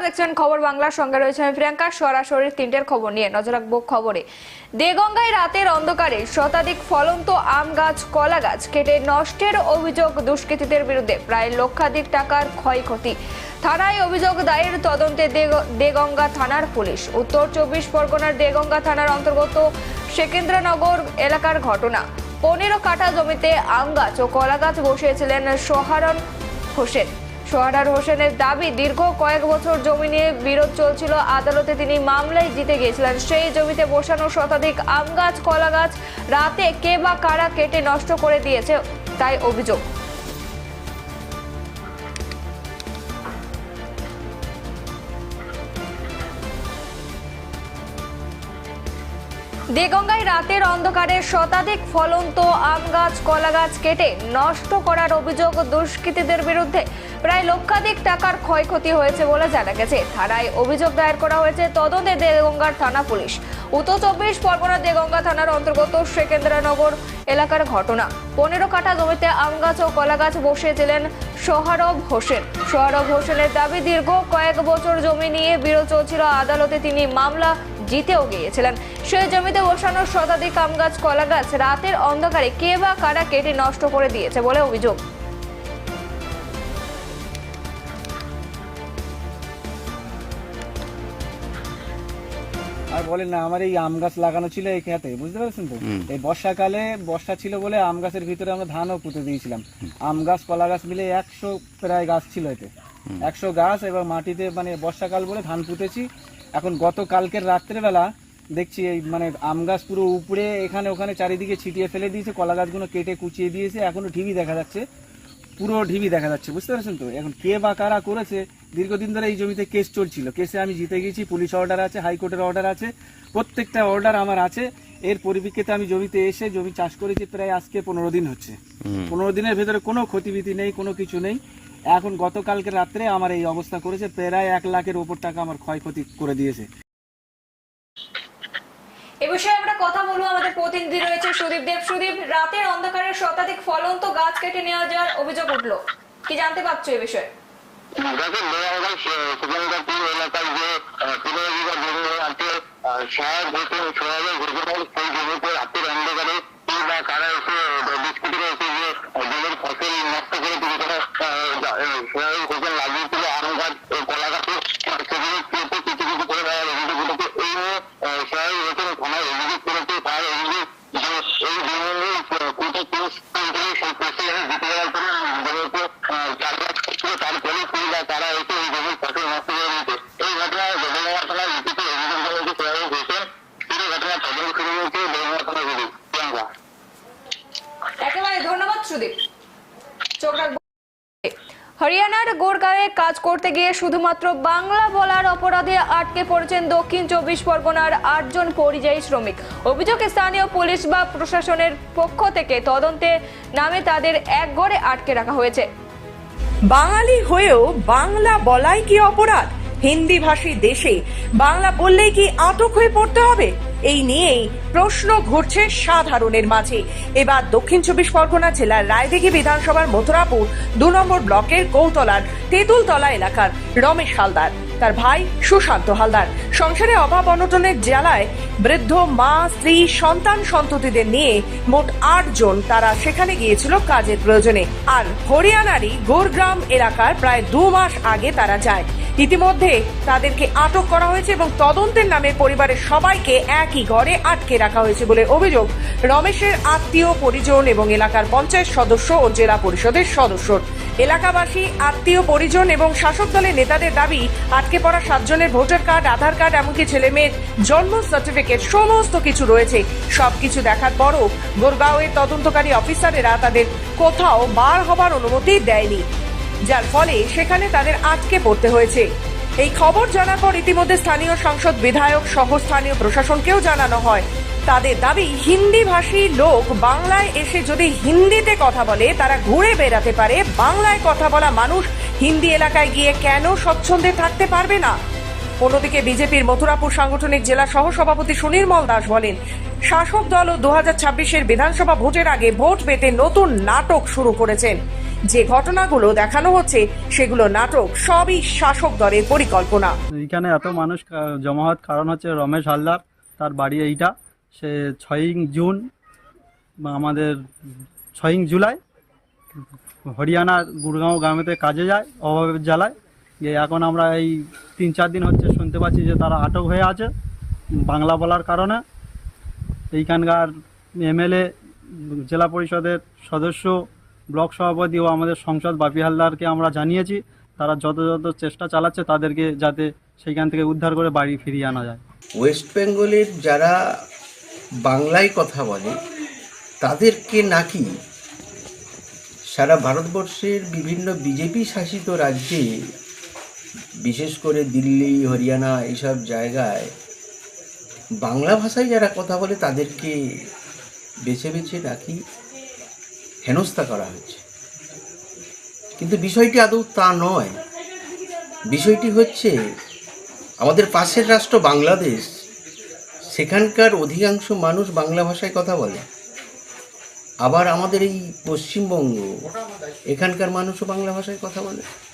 দেখছেন খবর বাংলার সঙ্গে রয়েছে আমি প্রিয়াঙ্কা। সরাসরি তিনটের খবর নিয়ে নজর রাখব খবরে। দেগঙ্গায় রাতের অন্ধকারে শতাধিক ফলন্ত আম গাছ, কলা গাছ কেটে নষ্টের অভিযোগ দুষ্কৃতীদের বিরুদ্ধে। প্রায় লক্ষাধিক টাকার ক্ষয়ক্ষতি। থানায় অভিযোগ দায়ের তদন্তে দেগ- দেগঙ্গা থানার পুলিশ। উত্তর চব্বিশ পরগনার দেগঙ্গা থানার অন্তর্গত সেকেন্দ্রনগর এলাকার ঘটনা। পনেরো কাঠা জমিতে আম গাছ ও কলা গাছ বসিয়েছিলেন সোহারন হোসেন। সোহারার হোসেনের দাবি, দীর্ঘ কয়েক বছর জমি নিয়ে বিরোধ চলছিল। আদালতে তিনি মামলায় জিতে গিয়েছিলেন। সেই জমিতে বসানো শতাধিক আম গাছ কলা গাছ রাতে কে বা কারা কেটে নষ্ট করে দিয়েছে, তাই অভিযোগ। দেগঙ্গায় রাতের অন্ধকারে শতাধিক ফলন্ত আম গাছ, কলা গাছ কেটে নষ্ট করার অভিযোগ দুষ্কৃতীদের বিরুদ্ধে। প্রায় লক্ষাধিক টাকার ক্ষয়ক্ষতি হয়েছে বলে জানা গেছে। থানায় অভিযোগ দায়ের করা হয়েছে তদন্তে দেগঙ্গার থানা পুলিশ। উত্তর চব্বিশ পরগনা দেগঙ্গা থানার অন্তর্গত সেকেন্দ্রনগর এলাকার ঘটনা। পনেরো কাঠা জমিতে আম গাছ ও কলা গাছ বসিয়েছিলেন সোহারব হোসেন। সোহারব হোসেনের দাবি, দীর্ঘ কয়েক বছর জমি নিয়ে বিরোধ চলছিল আদালতে। তিনি মামলা জিতেও গিয়েছিলেন। সেই জমিতে বসানো শতাধিক আম গাছ কলা গাছ রাতের অন্ধকারে কে বা কারা কেটে নষ্ট করে দিয়েছে বলে অভিযোগ। আর বলেন না আমার এই আম গাছ লাগানো ছিল এই খেতে বুঝতে পারছেন তো? এই বর্ষাকালে বর্ষা ছিল বলে আম গাছের ভিতরে আমরা ধানও পুঁতে দিয়েছিলাম। আম গাছ কলা গাছ মিলে একশো প্রায় গাছ ছিল এতে। একশো গাছ এবং মাটিতে মানে বর্ষাকাল বলে ধান পুঁতেছি এখন গত কালকের রাত্রেবেলা দেখছি এই মানে আম গাছ পুরো উপরে এখানে ওখানে চারিদিকে ছিটিয়ে ফেলে দিয়েছে কলা গাছগুলো কেটে কুচিয়ে দিয়েছে এখনও ঢিবি দেখা যাচ্ছে। পুরো ঢিবি দেখা যাচ্ছে বুঝতে পারছেন তো? এখন কে বা কারা করেছে দীর্ঘদিন ধরে এই জমিতে কেস চলছিল। কেসে আমি জিতে গেছি পুলিশ অর্ডার আছে হাইকোর্টের অর্ডার আছে প্রত্যেকটা অর্ডার আমার আছে। এর পরিপ্রেক্ষিতে আমি জমিতে এসে জমি চাষ করেছি প্রায় আজকে পনেরো দিন হচ্ছে। পনেরো দিনের ভেতরে কোনো ক্ষতিবিধি নেই কোনো কিছু নেই। এখন গতকালকে রাত্রে আমার এই অবস্থা করেছে প্রায় এক লাখের ওপর টাকা আমার ক্ষয়ক্ষতি করে দিয়েছে। এ বিষয়ে আমরা কথা বলব আমাদের প্রতিনিধি রয়েছে সুদীপ দেব। সুদীপ রাতের অন্ধকারে শতাধিক ফলন্ত গাছ কেটে নেওয়া যাওয়ার অভিযোগ উঠল। কি জানতে পারছ এই বিষয়ে? দেখেন সুগন্ধাপুর এলাকায় যে পনেরো বিঘা জমি আছে সাহেব হোসেন সোহাবের ঘোষণার সেই জমিতে রাতের অন্ধকারে কে কারা এসে El señor de la Junta de el গিয়ে শুধুমাত্র বাংলা বলার অপরাধে আটকে পড়েছেন দক্ষিণ চব্বিশ পরগনার আটজন পরিযায়ী শ্রমিক। অভিযোগে স্থানীয় পুলিশ বা প্রশাসনের পক্ষ থেকে তদন্তে নামে তাদের এক ঘরে আটকে রাখা হয়েছে। বাঙালি হয়েও বাংলা বলাই কি অপরাধ? হিন্দি ভাষী দেশে বাংলা বললেই কি আটক হয়ে পড়তে হবে? এই নিয়েই প্রশ্ন ঘুরছে সাধারণের মাঝে। এবার দক্ষিণ চব্বিশ পরগনা জেলার রায়দিঘি বিধানসভার মথুরাপুর দু নম্বর ব্লকের কৌতলার তেঁতুলতলা এলাকার রমেশ হালদার। তার ভাই সুশান্ত হালদার। সংসারে অভাব অনটনের জ্বালায় বৃদ্ধ মা, স্ত্রী, সন্তান সন্ততিদের নিয়ে মোট আট জন তারা সেখানে গিয়েছিল কাজের প্রয়োজনে। আর হরিয়ানারই গোরগ্রাম এলাকার প্রায় দু মাস আগে তারা যায়। ইতিমধ্যে তাদেরকে আটক করা হয়েছে এবং তদন্তের নামে পরিবারের সবাইকে একই ঘরে আটকে রাখা হয়েছে বলে অভিযোগ। রমেশের আত্মীয়, পরিজন এবং এলাকার পঞ্চায়েত সদস্য ও জেলা পরিষদের সদস্যর এলাকাবাসী, আত্মীয়, পরিজন এবং শাসক দলের নেতাদের দাবি, আটকে পড়া সাতজনের ভোটার কার্ড, আধার কার্ড, এমনকি ছেলে মেয়ের জন্ম সার্টিফিকেট, সমস্ত কিছু রয়েছে। সবকিছু দেখার পরও গোরগাঁওয়ের তদন্তকারী অফিসারেরা তাদের কোথাও বার হবার অনুমতি দেয়নি। যার ফলে সেখানে তাদের আটকে পড়তে হয়েছে। এই খবর জানার পর ইতিমধ্যে স্থানীয় সংসদ বিধায়ক সহ স্থানীয় প্রশাসনকেও জানানো হয়। তাদের দাবি, হিন্দি ভাষী লোক বাংলায় এসে যদি হিন্দিতে কথা বলে, তারা ঘুরে বেড়াতে পারে। বাংলায় কথা বলা মানুষ হিন্দি এলাকায় গিয়ে কেন স্বচ্ছন্দে থাকতে পারবে না? অন্যদিকে বিজেপির মথুরাপুর সাংগঠনিক জেলা সহসভাপতি সুনির্মল দাস বলেন, শাসক দল ও দু হাজার বিধানসভা ভোটের আগে ভোট পেতে নতুন নাটক শুরু করেছেন। যে ঘটনাগুলো দেখানো হচ্ছে, সেগুলো নাটক সবই শাসক দলের পরিকল্পনা। এখানে এত মানুষ জমা হওয়ার কারণ হচ্ছে রমেশ হালদার, তার বাড়ি এইটা। সে ছয়ই জুন আমাদের ছয়ই জুলাই হরিয়ানার গুড়গাঁও গ্রামেতে কাজে যায়, অভাবের জ্বালায়। যে এখন আমরা এই তিন চার দিন হচ্ছে শুনতে পাচ্ছি যে তারা আটক হয়ে আছে বাংলা বলার কারণে। এইখানকার এমএলএ, জেলা পরিষদের সদস্য, ব্লক সভাপতি ও আমাদের সংসদ বাপি হালদারকে আমরা জানিয়েছি, তারা যত যত চেষ্টা চালাচ্ছে তাদেরকে যাতে সেইখান থেকে উদ্ধার করে বাড়ি ফিরিয়ে আনা যায়। ওয়েস্ট বেঙ্গলের যারা বাংলায় কথা বলে, তাদেরকে নাকি সারা ভারতবর্ষের বিভিন্ন বিজেপি শাসিত রাজ্যে বিশেষ করে দিল্লি, হরিয়ানা এইসব জায়গায় বাংলা ভাষায় যারা কথা বলে তাদেরকে বেছে বেছে নাকি হেনস্থা করা হচ্ছে। কিন্তু বিষয়টি আদৌ তা নয়। বিষয়টি হচ্ছে, আমাদের পাশের রাষ্ট্র বাংলাদেশ, সেখানকার অধিকাংশ মানুষ বাংলা ভাষায় কথা বলে। আবার আমাদের এই পশ্চিমবঙ্গ, এখানকার মানুষও বাংলা ভাষায় কথা বলে।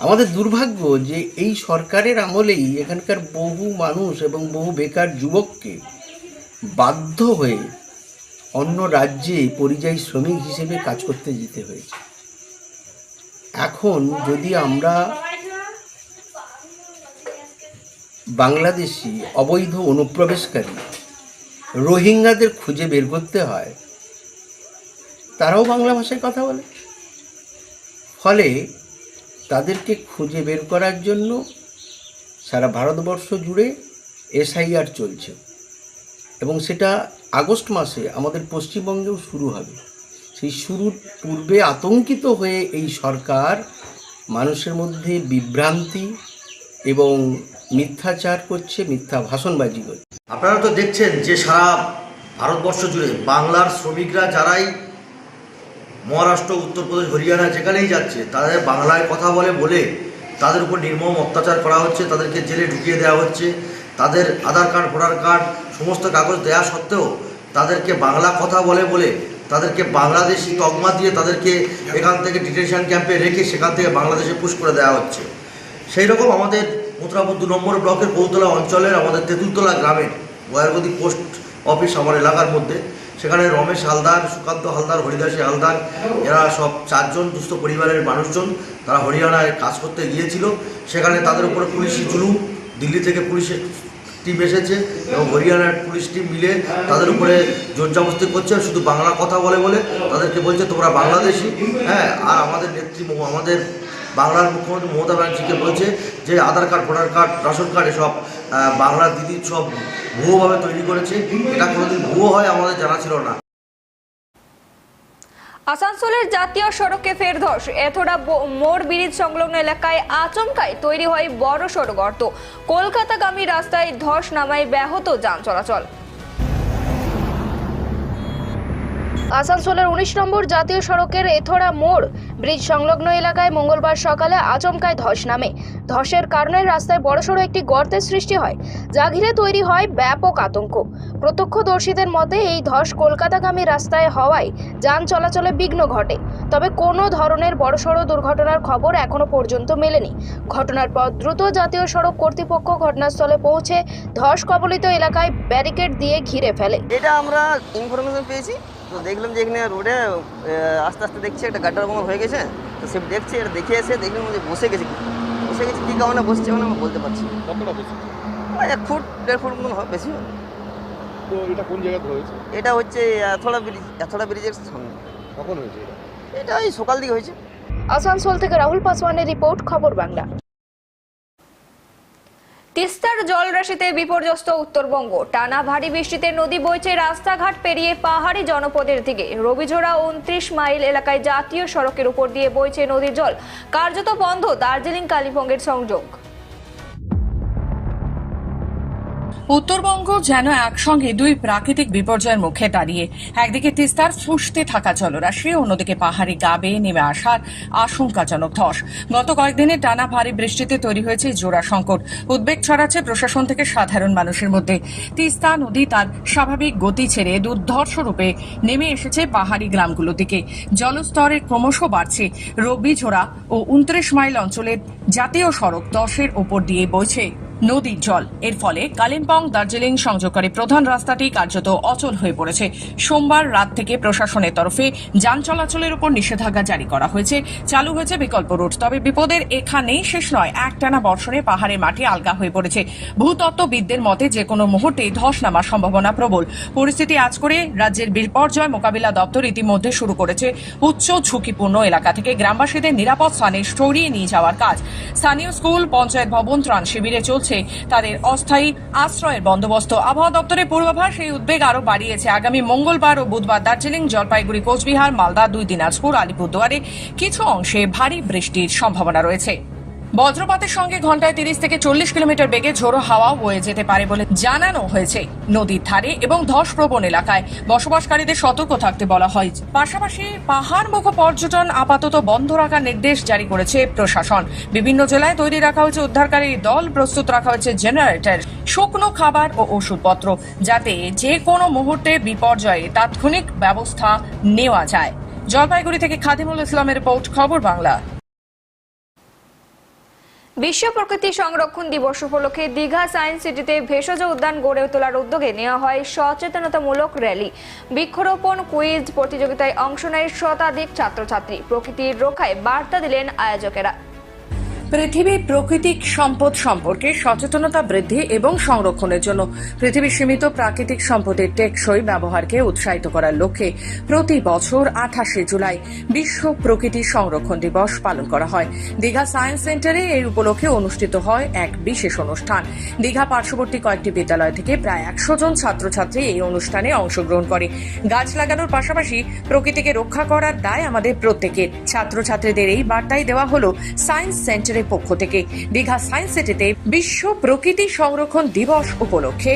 আমাদের দুর্ভাগ্য যে এই সরকারের আমলেই এখানকার বহু মানুষ এবং বহু বেকার যুবককে বাধ্য হয়ে অন্য রাজ্যে পরিযায়ী শ্রমিক হিসেবে কাজ করতে যেতে হয়েছে। এখন যদি আমরা বাংলাদেশি অবৈধ অনুপ্রবেশকারী রোহিঙ্গাদের খুঁজে বের করতে হয়, তারাও বাংলা ভাষায় কথা বলে। ফলে তাদেরকে খুঁজে বের করার জন্য সারা ভারতবর্ষ জুড়ে এসআইআর চলছে। এবং সেটা আগস্ট মাসে আমাদের পশ্চিমবঙ্গেও শুরু হবে। সেই শুরুর পূর্বে আতঙ্কিত হয়ে এই সরকার মানুষের মধ্যে বিভ্রান্তি এবং মিথ্যাচার করছে, মিথ্যা ভাষণবাজি করছে। আপনারা তো দেখছেন যে সারা ভারতবর্ষ জুড়ে বাংলার শ্রমিকরা যারাই মহারাষ্ট্র, উত্তরপ্রদেশ, হরিয়ানা যেখানেই যাচ্ছে, তাদের বাংলায় কথা বলে বলে তাদের উপর নির্মম অত্যাচার করা হচ্ছে, তাদেরকে জেলে ঢুকিয়ে দেওয়া হচ্ছে, তাদের আধার কার্ড, ভোটার কার্ড, সমস্ত কাগজ দেওয়া সত্ত্বেও তাদেরকে বাংলা কথা বলে বলে তাদেরকে বাংলাদেশি তকমা দিয়ে তাদেরকে এখান থেকে ডিটেনশন ক্যাম্পে রেখে সেখান থেকে বাংলাদেশে পুশ করে দেওয়া হচ্ছে। সেই রকম আমাদের মথুরাপুর দু নম্বর ব্লকের বহুতলা অঞ্চলের আমাদের তেঁতুলতলা গ্রামের গয়ারগদি পোস্ট অফিস আমার এলাকার মধ্যে। সেখানে রমেশ হালদার, সুকান্ত হালদার, হরিদাসী হালদার, এরা সব চারজন দুস্থ পরিবারের মানুষজন তারা হরিয়ানায় কাজ করতে গিয়েছিল। সেখানে তাদের উপরে পুলিশি জুলুম, দিল্লি থেকে পুলিশের টিম এসেছে এবং হরিয়ানার পুলিশ টিম মিলে তাদের উপরে জোরজাবস্তি করছে। শুধু বাংলা কথা বলে বলে তাদেরকে বলছে, তোমরা বাংলাদেশি। হ্যাঁ আর আমাদের নেত্রী আমাদের বাংলার মুখ্যমন্ত্রী মমতা ব্যানার্জিকে বলছে যে Aadhaar card, voter card, ration card এসব বাংলার দিদি সব ভুয়োভাবে তৈরি করেছে। এটা কোনোদিন ভুয়ো হয় আমাদের জানা ছিল না। আসানসোলের জাতীয় সড়কে ফের ধস এথোড়া মোড় ব্রিজ সংলগ্ন এলাকায় আচমকায় তৈরি হয় বড় সড় গর্ত কলকাতাগামী রাস্তায় ধস নামায় ব্যাহত যান চলাচল। আসানসোলের উনিশ নম্বর জাতীয় সড়কের এথোড়া মোড় ব্রিজ সংলগ্ন এলাকায় মঙ্গলবার সকালে আচমকায় ধস নামে। ধসের কারণে রাস্তায় বড়সড় একটি গর্তের সৃষ্টি হয়, যা ঘিরে তৈরি হয় ব্যাপক আতঙ্ক। প্রত্যক্ষদর্শীদের মতে, এই ধস কলকাতাগামী রাস্তায় হওয়ায় যান চলাচলে বিঘ্ন ঘটে। তবে কোনো ধরনের বড়সড় দুর্ঘটনার খবর এখনও পর্যন্ত মেলেনি। ঘটনার পর দ্রুত জাতীয় সড়ক কর্তৃপক্ষ ঘটনাস্থলে পৌঁছে ধস কবলিত এলাকায় ব্যারিকেড দিয়ে ঘিরে ফেলে। এটা আমরা ইনফরমেশন পেয়েছি। তো দেখলাম যে এখানে রোডে আস্তে আস্তে দেখছি একটা গাড্ডার মতো হয়ে গেছে। তো সে দেখছি এটা দেখে এসে দেখলাম যে বসে গেছে। বসে গেছে কী কারণে বসছে মানে আমি বলতে পারছি। কতটা এক ফুট দেড় ফুট মতো হবে বেশি তো এটা কোন জায়গাতে হয়েছে? এটা হচ্ছে এথোড়া ব্রিজ এথোড়া ব্রিজের সামনে। কখন হয়েছে এটা? এটা ওই সকাল দিকে হয়েছে। আসানসোল থেকে রাহুল পাসওয়ানের রিপোর্ট খবর বাংলা। তিস্তার জলরাশিতে বিপর্যস্ত উত্তরবঙ্গ। টানা ভারী বৃষ্টিতে নদী বইছে, রাস্তাঘাট পেরিয়ে পাহাড়ি জনপদের দিকে। রবিঝোড়া উনত্রিশ মাইল এলাকায় জাতীয় সড়কের উপর দিয়ে বইছে নদীর জল। কার্যত বন্ধ দার্জিলিং কালিম্পংয়ের সংযোগ। উত্তরবঙ্গ যেন একসঙ্গে দুই প্রাকৃতিক বিপর্যয়ের মুখে দাঁড়িয়ে। একদিকে তিস্তার ফুসতে থাকা জলরাশি, অন্যদিকে পাহাড়ি গা বেয়ে নেমে আসার আশঙ্কাজনক ধস। গত কয়েকদিনের টানা ভারী বৃষ্টিতে তৈরি হয়েছে জোড়া সংকট। উদ্বেগ ছড়াচ্ছে প্রশাসন থেকে সাধারণ মানুষের মধ্যে। তিস্তা নদী তার স্বাভাবিক গতি ছেড়ে দুর্ধর্ষ রূপে নেমে এসেছে পাহাড়ি গ্রামগুলোর দিকে। জলস্তরে ক্রমশ বাড়ছে। রবিঝোড়া ও উনত্রিশ মাইল অঞ্চলের জাতীয় সড়ক দশের ওপর দিয়ে বইছে। নদীর জল। এর ফলে কালিম্পং দার্জিলিং সংযোগকারী প্রধান রাস্তাটি কার্যত অচল হয়ে পড়েছে। সোমবার রাত থেকে প্রশাসনের তরফে যান চলাচলের উপর নিষেধাজ্ঞা জারি করা হয়েছে। চালু হয়েছে বিকল্প রুট, তবে বিপদের এখানেই শেষ নয়। একটানা বর্ষণে পাহাড়ের মাটি আলগা হয়ে পড়েছে। ভূতত্ত্ববিদদের মতে যে কোনো মুহূর্তে ধস নামার সম্ভাবনা প্রবল। পরিস্থিতি আজ করে রাজ্যের বিপর্যয় মোকাবিলা দপ্তর ইতিমধ্যে শুরু করেছে। উচ্চ ঝুঁকিপূর্ণ এলাকা থেকে গ্রামবাসীদের নিরাপদ স্থানে সরিয়ে নিয়ে যাওয়ার কাজ। স্থানীয় স্কুল, পঞ্চায়েত ভবন, ত্রাণ শিবিরে চলছে তাদের অস্থায়ী আশ্রয়ের বন্দোবস্ত। আবহাওয়া দপ্তরের পূর্বাভাস এই উদ্বেগ আরও বাড়িয়েছে। আগামী মঙ্গলবার ও বুধবার দার্জিলিং, জলপাইগুড়ি, কোচবিহার, মালদা দুই দিনাজপুর আলিপুরদুয়ারে কিছু অংশে ভারী বৃষ্টির সম্ভাবনা রয়েছে। বজ্রপাতের সঙ্গে ঘন্টায় তিরিশ থেকে চল্লিশ কিলোমিটার বেগে ঝোড়ো হাওয়া বয়ে যেতে পারে বলে জানানো হয়েছে নদীর ধারে এবং ধসপ্রবণ এলাকায়। বসবাসকারীদের সতর্ক থাকতে বলা হয়। পাশাপাশি পাহাড়মুখ পর্যটন আপাতত বন্ধ রাখার নির্দেশ জারি করেছে প্রশাসন। বিভিন্ন জেলায় তৈরি রাখা হয়েছে উদ্ধারকারী দল, প্রস্তুত রাখা হয়েছে জেনারেটর, শুকনো খাবার ও ওষুধপত্র, যাতে যে কোনো মুহূর্তে বিপর্যয়ে তাৎক্ষণিক ব্যবস্থা নেওয়া যায়। জলপাইগুড়ি থেকে খাদিমুল ইসলামের রিপোর্ট, খবর বাংলা। বিশ্ব প্রকৃতি সংরক্ষণ দিবস উপলক্ষে দীঘা সায়েন্স সিটিতে ভেষজ উদ্যান গড়ে তোলার উদ্যোগে নেওয়া হয় সচেতনতামূলক র্যালি। বৃক্ষরোপণ, কুইজ প্রতিযোগিতায় অংশ নেয় শতাধিক ছাত্রছাত্রী। প্রকৃতির রক্ষায় বার্তা দিলেন আয়োজকেরা। পৃথিবীর প্রাকৃতিক সম্পদ সম্পর্কে সচেতনতা বৃদ্ধি এবং সংরক্ষণের জন্য পৃথিবীর সীমিত প্রাকৃতিক সম্পদের টেকসই ব্যবহারকে উৎসাহিত করার লক্ষ্যে প্রতি বছর আঠাশে জুলাই বিশ্ব প্রকৃতি সংরক্ষণ দিবস পালন করা হয়। দীঘা সায়েন্স সেন্টারে এই উপলক্ষে অনুষ্ঠিত হয় এক বিশেষ অনুষ্ঠান। দীঘা পার্শ্ববর্তী কয়েকটি বিদ্যালয় থেকে প্রায় একশো জন ছাত্রছাত্রী এই অনুষ্ঠানে অংশগ্রহণ করে। গাছ লাগানোর পাশাপাশি প্রকৃতিকে রক্ষা করার দায় আমাদের প্রত্যেকের। ছাত্রছাত্রীদের এই বার্তাই দেওয়া হলো সায়েন্স সেন্টারের পক্ষ থেকে দীঘা সায়েন্স সিটিতে বিশ্ব প্রকৃতি সংরক্ষণ দিবস উপলক্ষে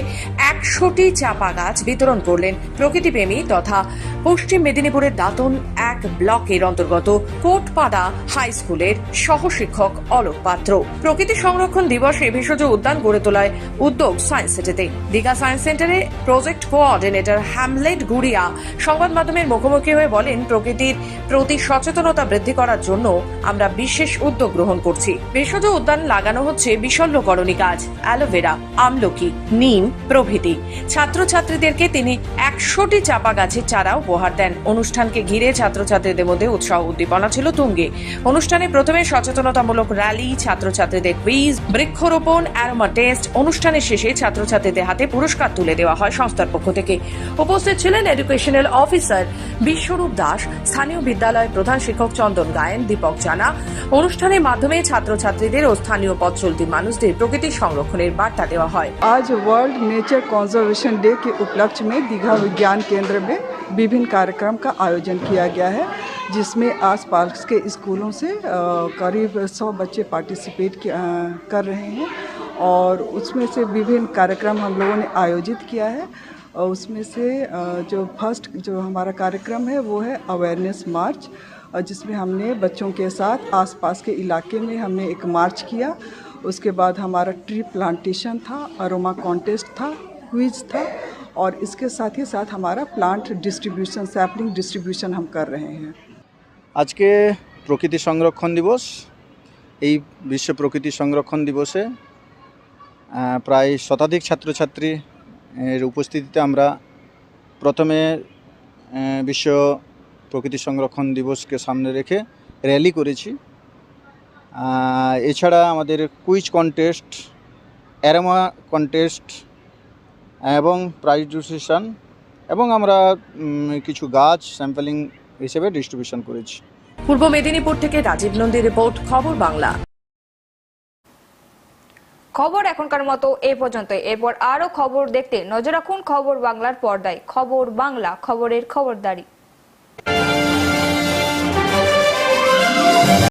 একশোটি চাপা গাছ বিতরণ করলেন প্রকৃতিপ্রেমী তথা পশ্চিম মেদিনীপুরের দাতন এক ব্লকের অন্তর্গত কোটপাড়া হাই স্কুলের সহশিক্ষক অলোক পাত্র। প্রকৃতি সংরক্ষণ দিবসে ভেষজ উদ্যান গড়ে তোলায় উদ্যোগ সায়েন্স সিটিতে। দীঘা সায়েন্স সেন্টারে প্রজেক্ট কোঅর্ডিনেটর হ্যামলেট গুড়িয়া সংবাদ মাধ্যমের মুখোমুখি হয়ে বলেন, প্রকৃতির প্রতি সচেতনতা বৃদ্ধি করার জন্য আমরা বিশেষ উদ্যোগ গ্রহণ করছি। ভেষজ উদ্যান লাগানো হচ্ছে বিশল্যকরণী গাছ অ্যালোভেরা, আমলকি, নিম প্রভৃতি। ছাত্রছাত্রীদেরকে তিনি একশোটি চাপা গাছের চারা উপহার দেন। অনুষ্ঠানকে ঘিরে ছাত্রছাত্রীদের মধ্যে উৎসাহ উদ্দীপনা ছিল তুঙ্গে। অনুষ্ঠানে প্রথমে সচেতনতামূলক র্যালি, ছাত্রছাত্রীদের কুইজ বৃক্ষরোপণ, অ্যারোমা টেস্ট। অনুষ্ঠানের শেষে ছাত্রছাত্রীদের হাতে পুরস্কার তুলে দেওয়া হয় সংস্থার পক্ষ থেকে। উপস্থিত ছিলেন এডুকেশনাল অফিসার বিশ্বরূপ দাস, স্থানীয় বিদ্যালয়ের প্রধান শিক্ষক চন্দন গায়েন, দীপক জানা। অনুষ্ঠানের মাধ্যমে ছাত্রছাত্রীদের ও স্থানীয় পথ চলতি মানুষদের প্রকৃতি সংরক্ষণের বার্তা দেওয়া হয় आज वर्ल्ड नेचर कंजर्वेशन डे के उपलक्ष्य में दीघा विज्ञान केंद्र में विभिन्न कार्यक्रम का आयोजन किया गया है जिसमें आसपास के स्कूलों से अ, करीब 100 बच्चे पार्टिसिपेट कि- अ, कर रहे हैं और उसमें से विभिन्न कार्यक्रम हम लोगों ने आयोजित किया है और उसमें से अ, जो फर्स्ट जो हमारा कार्यक्रम है वो है अवेयरनेस मार्च और जिसमें हमने बच्चों के साथ आसपास के इलाके में हमने एक मार्च किया उसके बाद हमारा ट्री प्लांटेशन था अरोमा कॉन्टेस्ट था क्विज था और इसके साथ ही साथ हमारा प्लांट डिस्ट्रीब्यूशन सैपलिंग डिस्ट्रीब्यूशन हम कर रहे हैं আজকে প্রকৃতি সংরক্ষণ দিবস এই বিশ্ব প্রকৃতি সংরক্ষণ দিবসে আহ, প্রায় শতাধিক ছাত্রছাত্রী এর উপস্থিতিতে আমরা প্রথমে আহ, বিশ্ব প্রকৃতি সংরক্ষণ দিবসকে সামনে রেখে র্যালি করেছি। এছাড়া আমাদের কুইজ কন্টেস্ট অ্যারোমা কন্টেস্ট এবং প্রাইজ ডিস্ট্রিবিউশন এবং আমরা কিছু গাছ স্যাম্পলিং হিসেবে ডিস্ট্রিবিউশন করেছি। পূর্ব মেদিনীপুর থেকে রাজীব নন্দী রিপোর্ট খবর বাংলা। খবর এখনকার মতো এ পর্যন্ত। এরপর আরও খবর দেখতে নজর রাখুন খবর বাংলার পর্দায়। খবর বাংলা, খবরের খবরদারি।